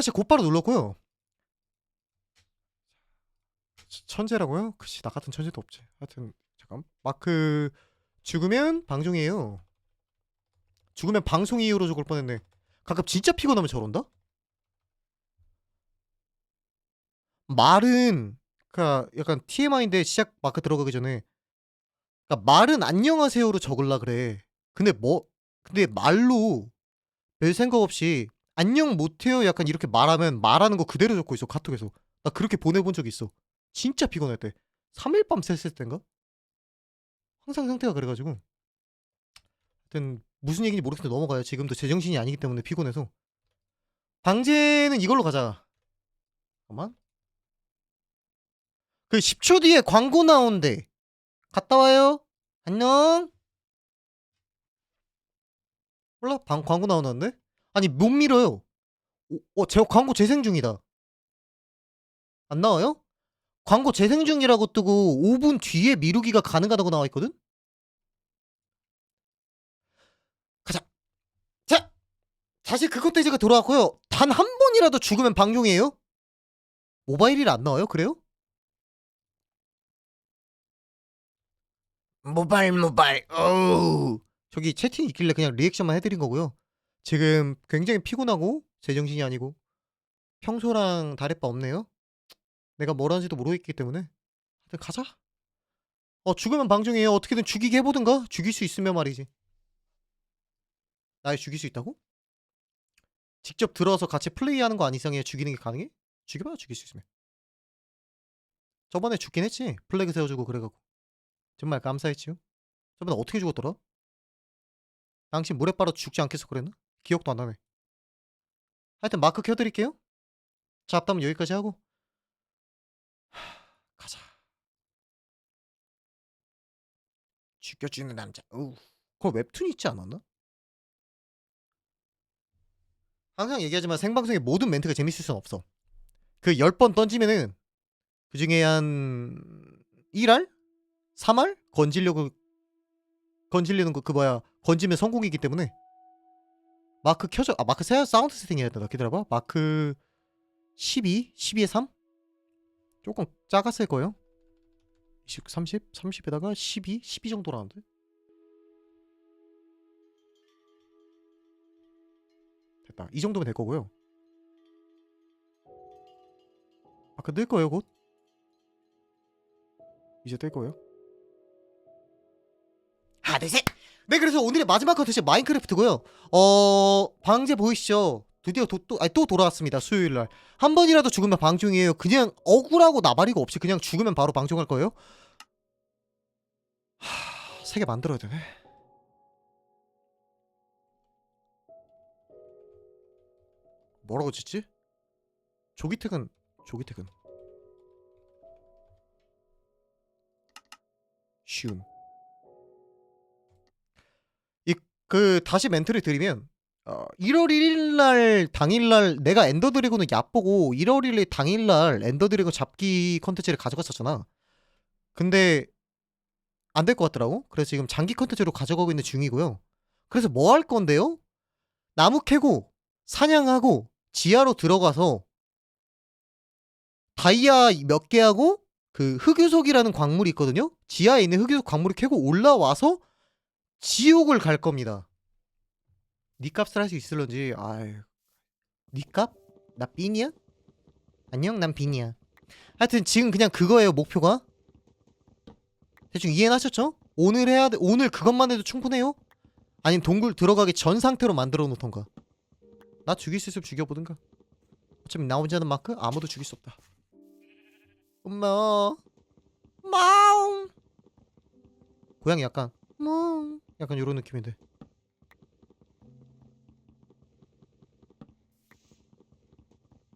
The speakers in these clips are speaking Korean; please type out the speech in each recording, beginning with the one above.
녹화시 곧바로 눌렀고요. 천- 천재라고요? 그치 나 같은 천재도 없지. 하여튼 잠깐 마크 죽으면 방송이에요. 죽으면 방송 이후로 죽을 뻔했네. 가끔 진짜 피곤하면 저런다? 말은 그니까 약간 TMI인데 시작 마크 들어가기 전에 그니까 말은 안녕하세요로 적을라 그래. 근데 뭐 근데 말로 별 생각 없이 안녕 못해요 약간 이렇게 말하면 말하는 거 그대로 적고 있어 카톡에서. 나 그렇게 보내본 적 있어. 진짜 피곤할 때. 3일 밤 샜을 때인가? 항상 상태가 그래가지고. 하여튼 무슨 얘기인지 모르겠는데 넘어가요. 지금도 제정신이 아니기 때문에 피곤해서. 방제는 이걸로 가자. 잠깐만. 그 10초 뒤에 광고 나온대. 갔다 와요. 안녕. 몰라? 방, 광고 나오는데 아니 못 밀어요 어, 어, 제 광고 재생 중이다 안 나와요? 광고 재생 중이라고 뜨고 5분 뒤에 미루기가 가능하다고 나와 있거든? 가자. 자, 다시 그 콘텐츠가 돌아왔고요. 단 한 번이라도 죽으면 방종이에요? 모바일이라 안 나와요? 그래요? 모바일 모바일. 어우. 저기 채팅 있길래 그냥 리액션만 해드린 거고요. 지금 굉장히 피곤하고 제정신이 아니고 평소랑 다를 바 없네요. 내가 뭘 하는지도 모르겠기 때문에 하여튼 가자. 어 죽으면 방종이에요. 어떻게든 죽이게 해보든가. 죽일 수 있으면 말이지. 날 죽일 수 있다고? 직접 들어서 같이 플레이하는 거 아니 이상해 죽이는 게 가능해? 죽여봐 죽일 수 있으면. 저번에 죽긴 했지. 플래그 세워주고 그래갖고. 정말 감사했지요. 저번에 어떻게 죽었더라? 당신 물에 빨아 죽지 않겠어 그랬나? 기억도 안 나네. 하여튼 마크 켜드릴게요. 잡담은 여기까지 하고 하, 가자. 죽여주는 남자. 우. 그거 웹툰 있지 않았나? 항상 얘기하지만 생방송의 모든 멘트가 재밌을 순 없어. 그 10번 던지면은 그 중에 한 1알? 3알? 건지려고 건질리는 거 그 뭐야 건지면 성공이기 때문에 마크 켜져 아 마크 세 사운드 세팅 해야 된다. 기다려봐. 마크 12? 12에 3? 조금 작았을 거예요. 20, 30? 30에다가 12? 12 정도라는데? 됐다. 이 정도면 될 거고요. 마크 뜰 거예요 곧? 이제 뜰 거예요. 하나 둘셋 네 그래서 오늘의 마지막 컨텐츠 마인크래프트고요. 어 방제 보이시죠? 드디어 도, 또, 아니, 또 돌아왔습니다 수요일날. 한 번이라도 죽으면 방종이에요. 그냥 억울하고 나발이고 없이 그냥 죽으면 바로 방종할 거예요? 하... 세개 만들어야 되네. 뭐라고 짓지? 조기택은 조기택은. 쉬움 그 다시 멘트를 드리면 어, 1월 1일 날 당일 날 내가 엔더 드래곤을 얕보고 1월 1일 당일 날 엔더 드래곤 잡기 컨텐츠를 가져갔었잖아. 근데 안 될 것 같더라고. 그래서 지금 장기 컨텐츠로 가져가고 있는 중이고요. 그래서 뭐 할 건데요? 나무 캐고 사냥하고 지하로 들어가서 다이아 몇 개 하고 그 흑유석이라는 광물이 있거든요. 지하에 있는 흑유석 광물을 캐고 올라와서 지옥을 갈 겁니다. 니 값을 할 수 있을런지 아유 니 값? 나 빈이야? 안녕 난 빈이야. 하여튼 지금 그냥 그거예요 목표가. 대충 이해는 하셨죠? 오늘 해야 돼 오늘 그것만 해도 충분해요? 아니면 동굴 들어가기 전 상태로 만들어 놓던가? 나 죽일 수 있으면 죽여보든가. 어차피 나 혼자는 마크? 아무도 죽일 수 없다. 엄마. 마웅 고양이 약간. 뭐 약간 요런 느낌인데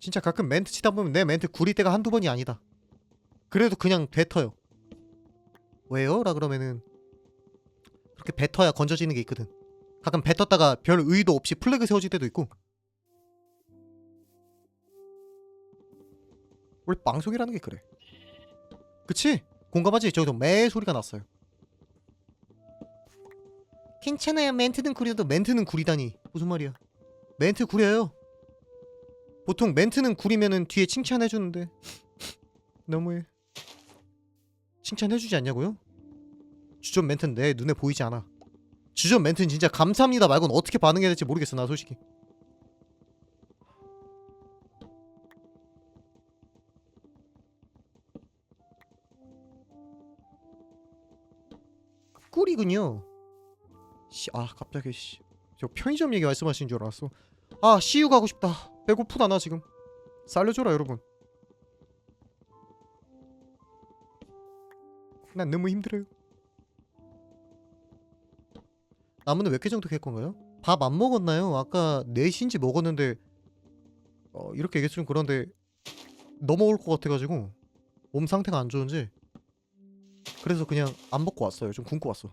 진짜 가끔 멘트 치다 보면 내 멘트 구릴 때가 한두 번이 아니다. 그래도 그냥 뱉어요. 왜요? 라 그러면은 그렇게 뱉어야 건져지는 게 있거든. 가끔 뱉었다가 별 의도 없이 플래그 세워질 때도 있고. 원래 방송이라는 게 그래. 그치? 공감하지? 저기도 매 소리가 났어요. 괜찮아요. 멘트는 구려도 멘트는 구리다니. 무슨 말이야? 멘트 구려요. 보통 멘트는 구리면은 뒤에 칭찬해 주는데 너무해. 칭찬해 주지 않냐고요? 주전 멘트는 내 눈에 보이지 않아. 주전 멘트는 진짜 감사합니다 말고는 어떻게 반응해야 될지 모르겠어 나 솔직히. 꿀이군요. 씨, 아 갑자기 씨. 저 편의점 얘기 말씀하신 줄 알았어. 아 CU 가고 싶다. 배고프다 나 지금. 살려줘라 여러분. 난 너무 힘들어요. 나무는 몇 개 정도 캘 건가요? 밥 안 먹었나요? 아까 4시인지 먹었는데 어, 이렇게 좀 그런데 넘어올 것 같아가지고 몸 상태가 안 좋은지 그래서 그냥 안 먹고 왔어요. 좀 굶고 왔어.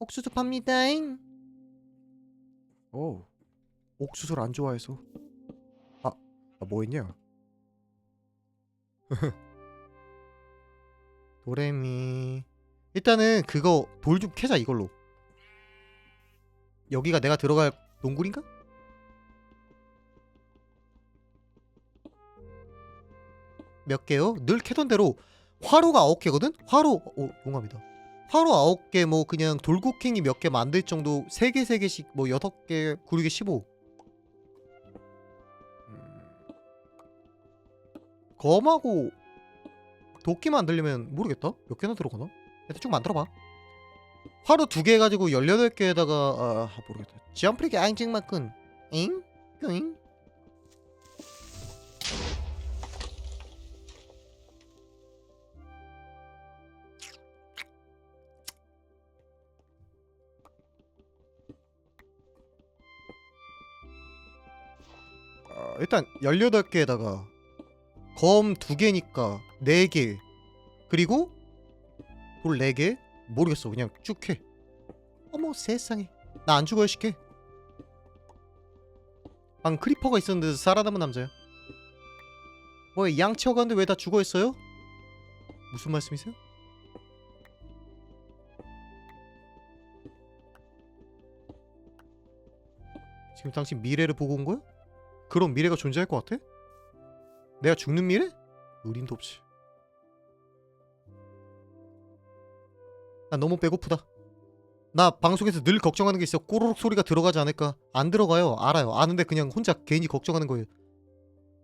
옥수수 팝니다잉. 오, 옥수수를 안 좋아해서. 아, 아, 뭐 했냐? 도레미. 일단은 그거 돌 좀 캐자 이걸로. 여기가 내가 들어갈 동굴인가? 몇 개요? 늘 캐던 대로 화로가 아홉 개거든? 화로 오 용감이다. 화로 아홉 개뭐 그냥 돌고갱이 몇 개 만들 정도 세개세 개씩 뭐 여섯 개 구르기 15. 음. 검하고 도끼 만들려면 모르겠다. 몇 개나 들어가나? 일단 쭉 만들어봐. 화로 두개 가지고 18개에다가 아 모르겠다. 점프리기 앙증만큼 잉? 잉? 일단 18개에다가 검 2개니까 4개. 그리고 돌 4개? 모르겠어. 그냥 쭉 해. 어머 세상에. 나 안 죽어야 쉽게. 방 크리퍼가 있었는데 살아남은 남자야. 뭐 양치어 가는데 왜 다 죽어있어요? 무슨 말씀이세요? 지금 당신 미래를 보고 온 거야? 그런 미래가 존재할 것 같아? 내가 죽는 미래? 의림도 없지. 나 너무 배고프다. 나 방송에서 늘 걱정하는 게 있어. 꼬르륵 소리가 들어가지 않을까? 안 들어가요. 알아요. 아는데 그냥 혼자 괜히 걱정하는 거예요.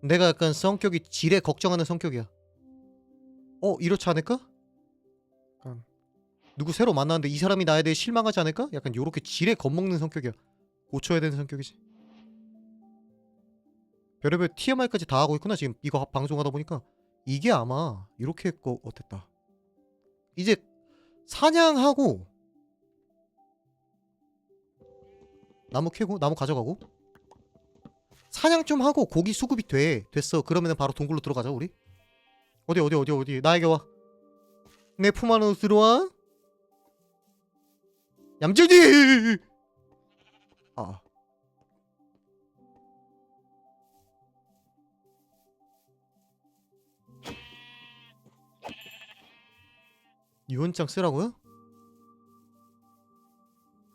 내가 약간 성격이 지레 걱정하는 성격이야. 어, 이렇지 않을까? 약간 누구 새로 만났는데 이 사람이 나에 대해 실망하지 않을까? 약간 요렇게 지레 겁먹는 성격이야. 고쳐야 되는 성격이지. 별의별 TMI까지 다 하고 있구나 지금. 이거 방송하다 보니까. 이게 아마 이렇게 거 어땠다. 이제 사냥하고 나무 캐고 나무 가져가고? 사냥 좀 하고 고기 수급이 돼. 됐어. 그러면은 바로 동굴로 들어가자 우리. 어디 어디 어디 어디? 나에게 와내 품 안으로 들어와. 얌전히 아 유언장 쓰라고요?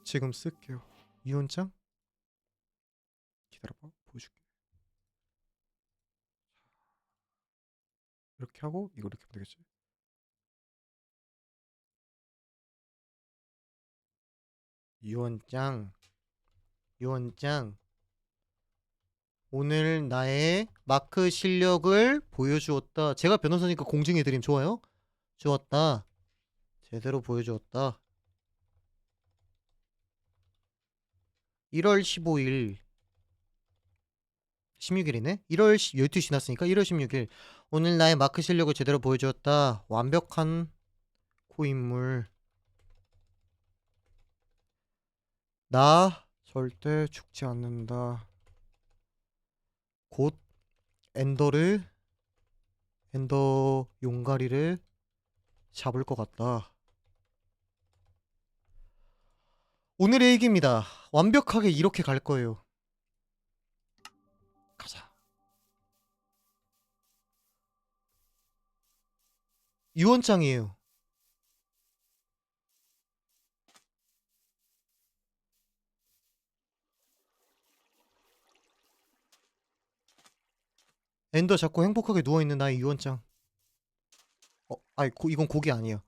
지금 쓸게요. 유언장? 기다려봐. 보여줄게. 이렇게 하고 이거 이렇게 하면 되겠지? 유언장 유언장 오늘 나의 마크 실력을 보여주었다. 제가 변호사니까 공증해드림 좋아요? 주었다. 제대로 보여주었다. 1월 15일 16일이네? 1월 12시 지났으니까 1월 16일 오늘 나의 마크 실력을 제대로 보여주었다. 완벽한 고인물 나 절대 죽지 않는다. 곧 엔더를 엔더 용가리를 잡을 것 같다. 오늘의 얘기입니다. 완벽하게 이렇게 갈 거예요. 가자. 유언장이에요. 엔더 잡고 행복하게 누워있는 나의 유언장 어 아니 고, 이건 고기 아니야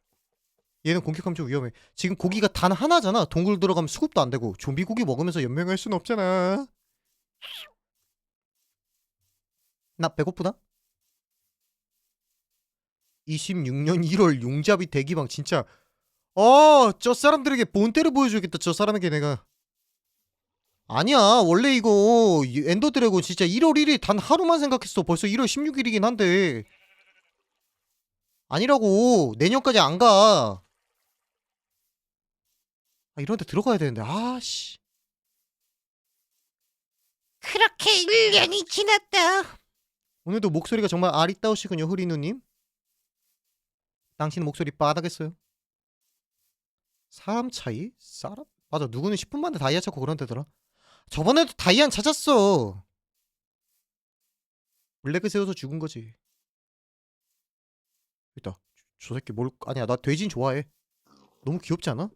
얘는 공격하면 좀 위험해 지금 고기가 단 하나잖아 동굴 들어가면 수급도 안 되고 좀비 고기 먹으면서 연명할 순 없잖아 나 배고프다 26년 1월 용잡이 대기방 진짜 어, 저 사람들에게 본때를 보여줘야겠다. 저 사람에게 내가. 아니야. 원래 이거 이 엔더 드래곤 진짜 1월 1일 단 하루만 생각했어. 벌써 1월 16일이긴 한데. 아니라고. 내년까지 안 가. 아, 이런 데 들어가야 되는데. 아, 씨. 그렇게 1년이 지났다. 오늘도 목소리가 정말 아리따우시군요, 흐리누님. 당신 목소리 빠다겠어요. 사람 차이? 사람? 맞아, 누구는 10분 만에 다이아 찾고 그런 데더라. 저번에도 다이아 찾았어. 블랙을 세워서 죽은 거지. 있다. 저, 저 새끼 뭘? 아니야, 나 돼진 좋아해. 너무 귀엽지 않아?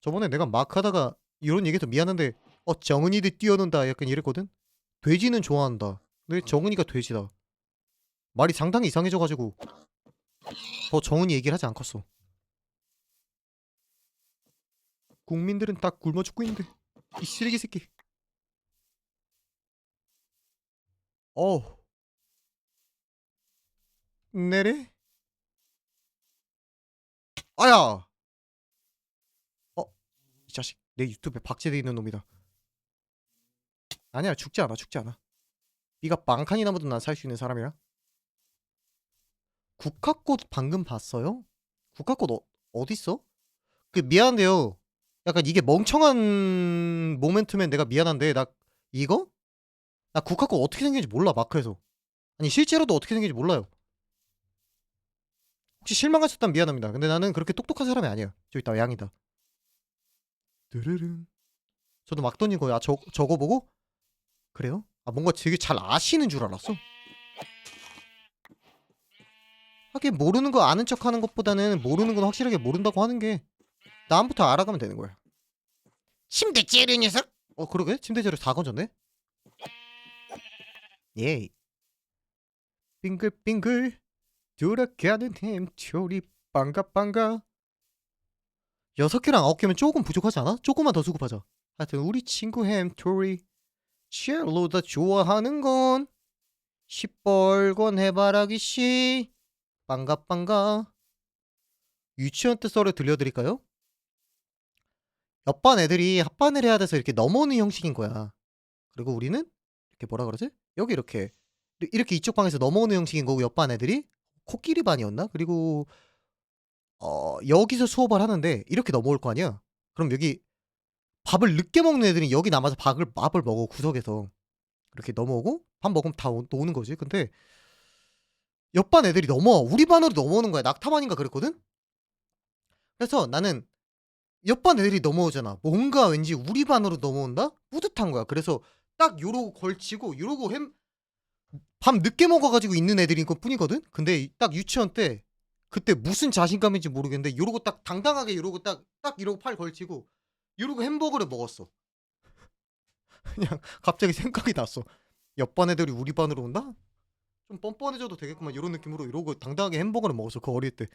저번에 내가 막 하다가 이런 얘기해서 미안한데 어 정은이들 뛰어논다 약간 이랬거든? 돼지는 좋아한다. 근데 정은이가 돼지다. 말이 상당히 이상해져가지고 더 정은이 얘기를 하지 않겠어. 국민들은 다 굶어 죽고 있는데 이 쓰레기 새끼. 어 내래 아야 이 자식 내 유튜브에 박제돼 있는 놈이다. 아니야 죽지 않아 죽지 않아. 네가 빵칸이나 묻은 난살 수 있는 사람이야. 국화꽃 방금 봤어요? 국화꽃 어, 어디 있어? 그 미안한데요. 약간 이게 멍청한 모멘트면 내가 미안한데 나 이거? 나 국화꽃 어떻게 생긴지 몰라 마크에서. 아니 실제로도 어떻게 생긴지 몰라요. 혹시 실망하셨다면 미안합니다. 근데 나는 그렇게 똑똑한 사람이 아니야. 저 있다 양이다. 드르릉. 저도 막 던진 거야. 아, 저 저거 보고 그래요? 아 뭔가 되게 잘 아시는 줄 알았어. 하긴 모르는 거 아는 척 하는 것보다는 모르는 건 확실하게 모른다고 하는 게 다음부터 알아가면 되는 거야. 침대 찌르 녀석. 어 그러게 침대재를 다 건졌네. 예. 빙글빙글 돌아가는 햄초리 빵가 빵가. 여섯 개랑 아홉 개면 조금 부족하지 않아? 조금만 더 수급하자. 하여튼 우리 친구 햄토리 첼로다 좋아하는 건 시뻘건 해바라기 씨 빵가 빵가 유치원 때 썰을 들려드릴까요? 옆반 애들이 합반을 해야 돼서 이렇게 넘어오는 형식인 거야. 그리고 우리는 이렇게 뭐라 그러지? 여기 이렇게 이렇게 이쪽 방에서 넘어오는 형식인 거고 옆반 애들이 코끼리 반이었나? 그리고 어 여기서 수업을 하는데 이렇게 넘어올 거 아니야? 그럼 여기 밥을 늦게 먹는 애들이 여기 남아서 밥을 밥을 먹어 구석에서 이렇게 넘어오고 밥 먹으면 다 오, 는 거지. 근데 옆반 애들이 넘어 우리 반으로 넘어오는 거야. 낙타반인가 그랬거든. 그래서 나는 옆반 애들이 넘어오잖아. 뭔가 왠지 우리 반으로 넘어온다? 뿌듯한 거야. 그래서 딱 요러고 걸치고 요러고 햄 밤 늦게 먹어가지고 있는 애들인 것 뿐이거든. 근데 딱 유치원 때 그때 무슨 자신감인지 모르겠는데 요러고 딱 당당하게 요러고 딱 딱 이러고 팔 걸치고 이러고 햄버거를 먹었어. 그냥 갑자기 생각이 났어. 옆반 애들이 우리 반으로 온다? 좀 뻔뻔해져도 되겠구만 이런 느낌으로 이러고 당당하게 햄버거를 먹었어. 그 어릴 때.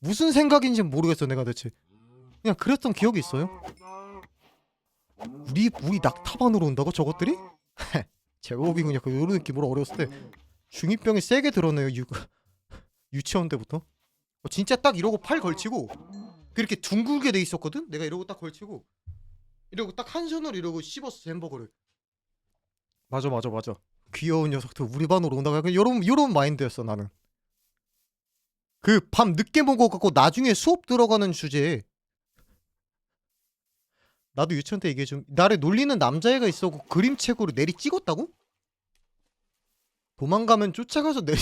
무슨 생각인지 모르겠어 내가 대체. 그냥 그랬던 기억이 있어요. 우리 우리 낙타반으로 온다고 저것들이? 제법이군요. 그 이런 느낌으로 어렸을 때 중이병이 세게 들었네요. 유, 유치원 때부터. 어, 진짜 딱 이러고 팔 걸치고 그렇게 둥글게 돼 있었거든. 내가 이러고 딱 걸치고 이러고 딱 한 손으로 이러고 씹었어 햄버거를. 맞아 맞아 맞아. 귀여운 녀석들 우리 반으로 온다고 약간 요런 요런 마인드였어 나는. 그 밤 늦게 먹어갖고 나중에 수업 들어가는 주제에 나도 유치원 때 얘기해 좀 나를 놀리는 남자애가 있었고 그림책으로 내리 찍었다고? 도망가면 쫓아가서 내리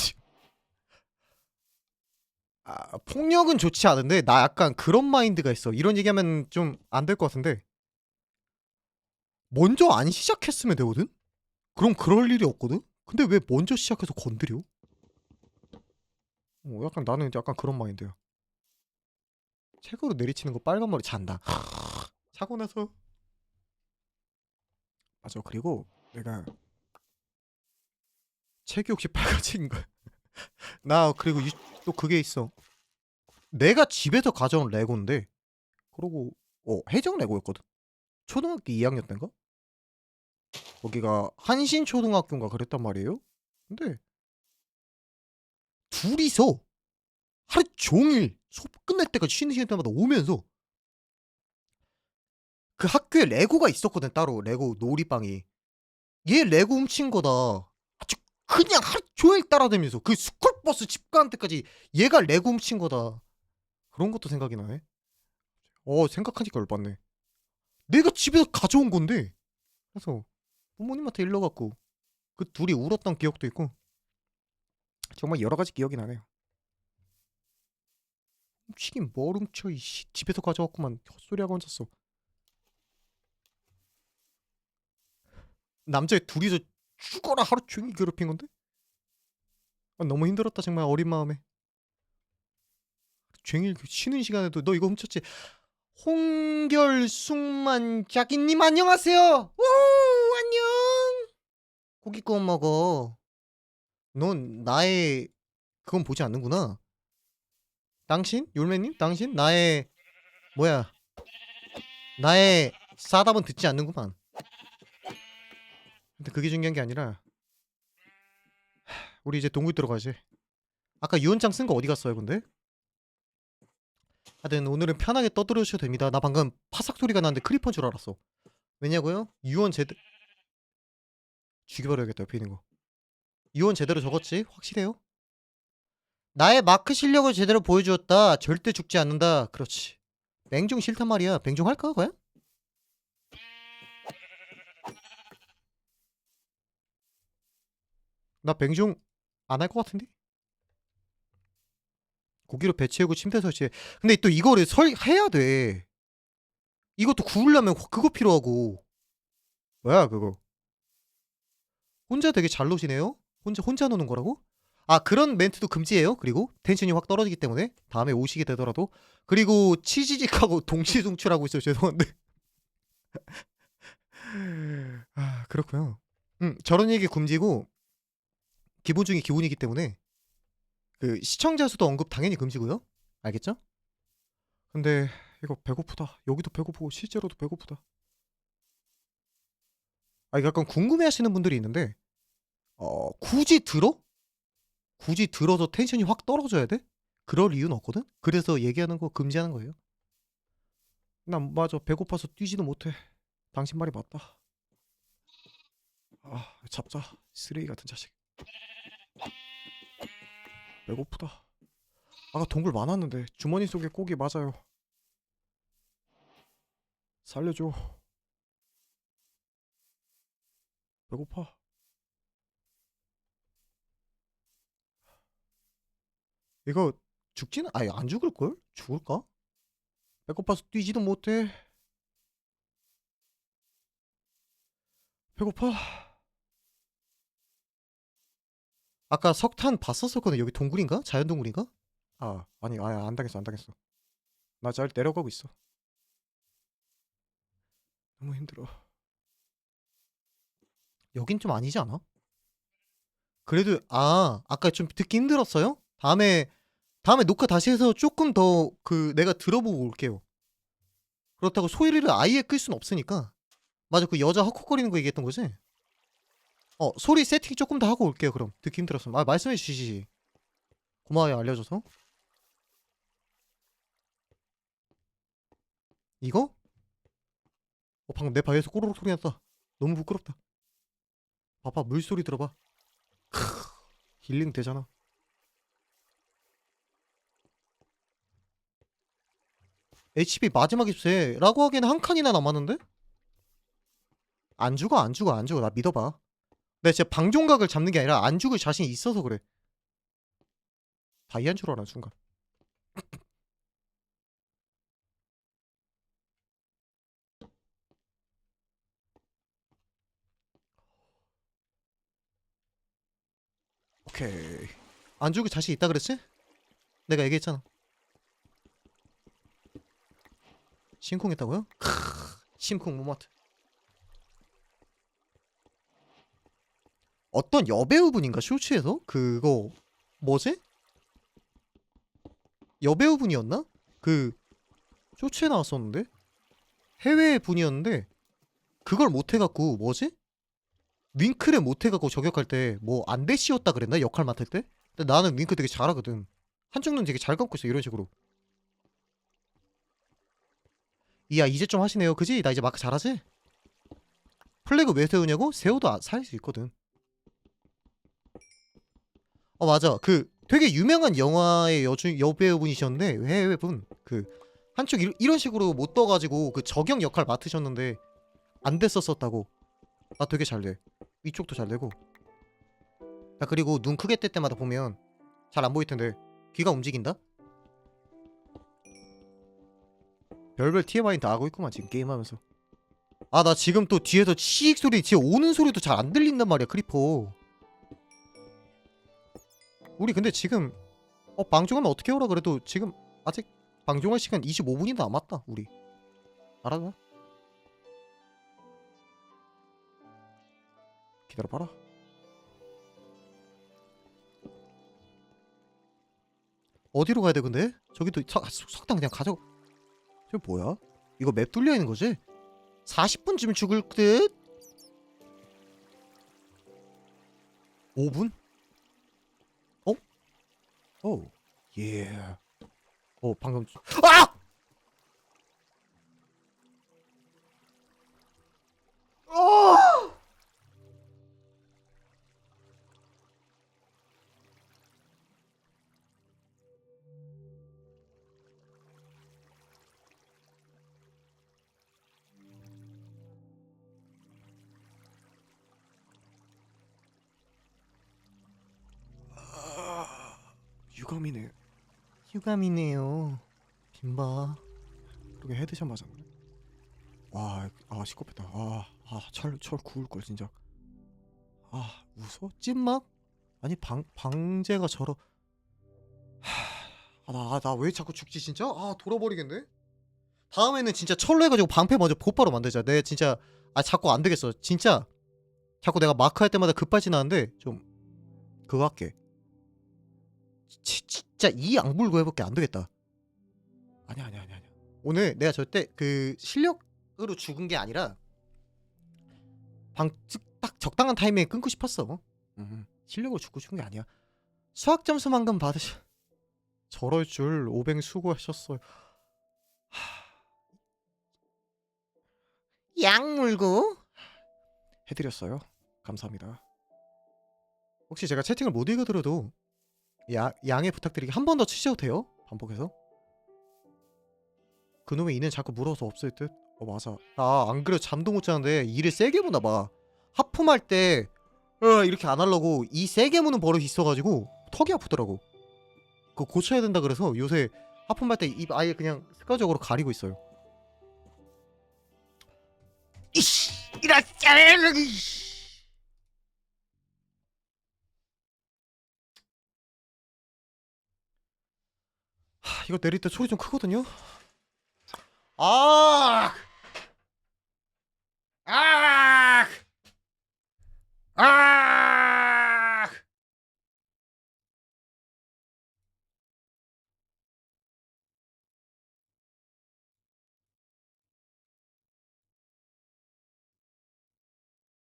아, 폭력은 좋지 않은데 나 약간 그런 마인드가 있어. 이런 얘기하면 좀 안 될 것 같은데 먼저 안 시작했으면 되거든. 그럼 그럴 일이 없거든. 근데 왜 먼저 시작해서 건드려? 어, 약간 나는 약간 그런 마인드야. 책으로 내리치는 거 빨간 머리 잔다. 사고 나서. 맞아. 그리고 내가 책이 혹시 빨간색인 거야? 나 그리고 이- 또 그게 있어. 내가 집에서 가져온 레고인데 그러고 어 해적 레고였거든. 초등학교 2학년 때인가? 거기가 한신 초등학교인가 그랬단 말이에요. 근데 둘이서 하루 종일 수업 끝날 때까지 쉬는 시간 때마다 오면서 그 학교에 레고가 있었거든 따로 레고 놀이방이. 얘 레고 훔친 거다. 아주 그냥 하루 종일 따라다니면서 그 스쿨버스 집 가는 때까지 얘가 레고 훔친 거다. 그런 것도 생각이 나네. 어 생각하니까 열받네. 내가 집에서 가져온 건데. 그래서 부모님한테 일러갖고 그 둘이 울었던 기억도 있고. 정말 여러 가지 기억이 나네요. 훔치긴 뭘 훔쳐 이 씨. 집에서 가져왔구만. 헛소리하고 앉았어 남자 둘이서 죽어라 하루 종일 괴롭힌 건데? 아, 너무 힘들었다 정말 어린 마음에. 종일 그 쉬는 시간에도 너 이거 훔쳤지? 홍결숙만 자기님 안녕하세요! 오 안녕! 고기 구워 먹어. 넌 나의 그건 보지 않는구나. 당신? 율매님? 당신? 나의 뭐야? 나의 사담은 듣지 않는구만 근데 그게 중요한 게 아니라 하, 우리 이제 동굴 들어가지. 아까 유언장 쓴 거 어디 갔어요 근데? 하여튼 오늘은 편하게 떠들어주셔도 됩니다. 나 방금 파삭 소리가 나는데 크리퍼인 줄 알았어. 왜냐고요? 유언 제대 죽여버려야겠다 옆에 있는 거. 유언 제대로 적었지? 확실해요? 나의 마크 실력을 제대로 보여주었다. 절대 죽지 않는다. 그렇지. 맹종 싫단 말이야. 맹종 할까 과연? 나 맹종 안할 것 같은데? 고기로 배 채우고 침대 설치해. 근데 또 이거를 설 해야 돼. 이것도 구우려면 그거 필요하고. 뭐야 그거? 혼자 되게 잘 노시네요. 혼자 혼자 노는 거라고? 아 그런 멘트도 금지예요. 그리고 텐션이 확 떨어지기 때문에 다음에 오시게 되더라도 그리고 치지직하고 동시송출하고 있어요. 죄송한데. 아 그렇고요. 음 저런 얘기 금지고 기본 중에 기본이기 때문에 그 시청자 수도 언급 당연히 금지고요. 알겠죠? 근데 이거 배고프다. 여기도 배고프고 실제로도 배고프다. 아 이거 약간 궁금해하시는 분들이 있는데 어 굳이 들어? 굳이 들어서 텐션이 확 떨어져야 돼? 그럴 이유는 없거든. 그래서 얘기하는 거 금지하는 거예요. 난 맞아 배고파서 뛰지도 못해. 당신 말이 맞다. 아 잡자 쓰레기 같은 자식. 배고프다. 아까 동굴 많았는데 주머니 속에 고기 맞아요. 살려줘. 배고파. 이거 죽지는 아예 안 죽을 걸? 죽을까? 배고파서 뛰지도 못해. 배고파. 아까 석탄 봤었었거든. 여기 동굴인가? 자연 동굴인가? 아, 아니, 아니 안 당했어, 안 당했어. 나 잘 내려가고 있어. 너무 힘들어. 여긴 좀 아니지 않아? 그래도 아, 아까 좀 듣기 힘들었어요? 다음에 다음에 녹화 다시 해서 조금 더 그 내가 들어보고 올게요. 그렇다고 소리를 아예 끌 순 없으니까. 맞아, 그 여자 헉헉거리는 거 얘기했던 거지? 어, 소리 세팅 조금 더 하고 올게요, 그럼. 듣기 힘들었으면. 아, 말씀해 주시지. 고마워요, 알려줘서. 이거? 어, 방금 내 바위에서 꼬르륵 소리 났다. 너무 부끄럽다. 봐봐, 물소리 들어봐. 크, 힐링 되잖아. HP 마지막 입세라고 하기에는 한 칸이나 남았는데? 안 죽어, 안 죽어, 안 죽어. 나 믿어봐. 내가 진짜 방종각을 잡는 게 아니라 안 죽을 자신이 있어서 그래. 다이한 줄 알아, 순간. 오케이. 안 죽을 자신 있다 그랬지? 내가 얘기했잖아. 심쿵했다고요? 크, 심쿵 모마트. 어떤 여배우분인가 쇼츠에서 그거 뭐지? 여배우분이었나? 그 쇼츠에 나왔었는데 해외 분이었는데 그걸 못해갖고 뭐지? 윙크를 못해갖고 저격할 때 뭐 안돼 씌웠다 그랬나 역할 맡을 때? 근데 나는 윙크 되게 잘하거든. 한쪽 눈 되게 잘 감고 있어 이런 식으로. 이야 이제 좀 하시네요. 그지? 나 이제 마크 잘하지? 플래그 왜 세우냐고? 세워도 아- 살수 있거든. 어 맞아. 그 되게 유명한 영화의 여주 여배우분이셨는데 해외분 그 한쪽 이, 이런 식으로 못 떠가지고 그 적용 역할 맡으셨는데 안 됐었었다고. 나 되게 잘 돼. 이쪽도 잘 되고. 야 그리고 눈 크게 뜰 때마다 보면 잘 안 보일 텐데 귀가 움직인다. 별별 TMI 다 하고 있구만 지금 게임하면서. 아 나 지금 또 뒤에서 치익 소리 뒤에 오는 소리도 잘 안 들린단 말이야 크리퍼. 우리 근데 지금 어 방종하면 어떻게 오라 그래도 지금 아직 방종할 시간 25분이 남았다 우리. 알아봐. 기다려봐라. 어디로 가야 돼 근데? 저기도 석, 석당 그냥 가져. 저 뭐야? 이거 맵 뚫려 있는 거지? 40분쯤 죽을 듯? 5분? 어? 오, 예. 어, 방금 아! 어! 유감이네. 유감이네요. 빈바. 그러게 헤드샷 맞았네. 와, 아 시끄럽다. 아, 아, 철, 철 구울 걸 진짜. 아, 웃어? 찐막? 아니 방 방제가 저러. 하, 아, 나 나 왜 자꾸 죽지 진짜? 아, 돌아버리겠네. 다음에는 진짜 철로 해가지고 방패 먼저 보바로 만들자. 내 진짜 아 자꾸 안 되겠어. 진짜 자꾸 내가 마크 할 때마다 급발진하는데 좀 그거 할게. 지, 진짜 이 악물고 해볼게 안 되겠다. 아니야 아니야 아니야 아니야. 오늘 내가 절대 그 실력으로 죽은 게 아니라 방딱 적당한 타이밍에 끊고 싶었어. 음, 실력으로 죽고 죽은 게 아니야. 수학 점수만큼 받으셔. 저럴 줄500 수고하셨어요. 약 물고 해드렸어요. 감사합니다. 혹시 제가 채팅을 못 읽어드려도 야, 양해 부탁드리게 한 번 더 치셔도 돼요? 반복해서. 그놈의 이는 자꾸 물어서 없을 듯. 어 맞아. 나 안 그래도 잠도 못 자는데 이를 세게 무나 봐. 하품할 때 어, 이렇게 안 하려고 이 세게 무는 버릇이 있어가지고 턱이 아프더라고. 그거 고쳐야 된다 그래서 요새 하품할 때 입 아예 그냥 습관적으로 가리고 있어요. 이씨 이런 짜르르 이거 내릴 때 소리 좀 크거든요. 아! 아! 아!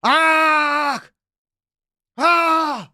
아! 아!